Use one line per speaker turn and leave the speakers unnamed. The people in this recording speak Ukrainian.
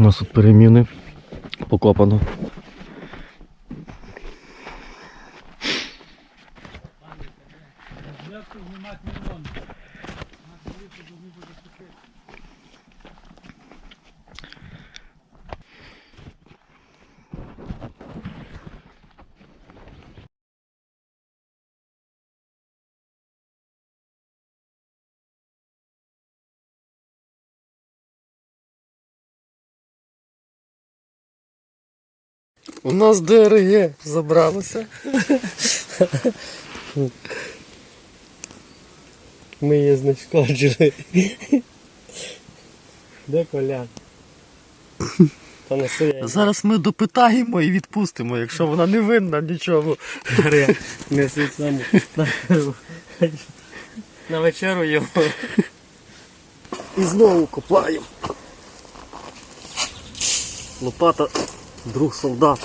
нас тут переміни покопано. У нас ДРГ забралося. Ми її знешкоджили. Де? Та не. Зараз ми допитаємо і відпустимо, якщо вона не винна нічого.
Несуть саму на вечеру його.
І знову копаємо. Лопата, друг солдат.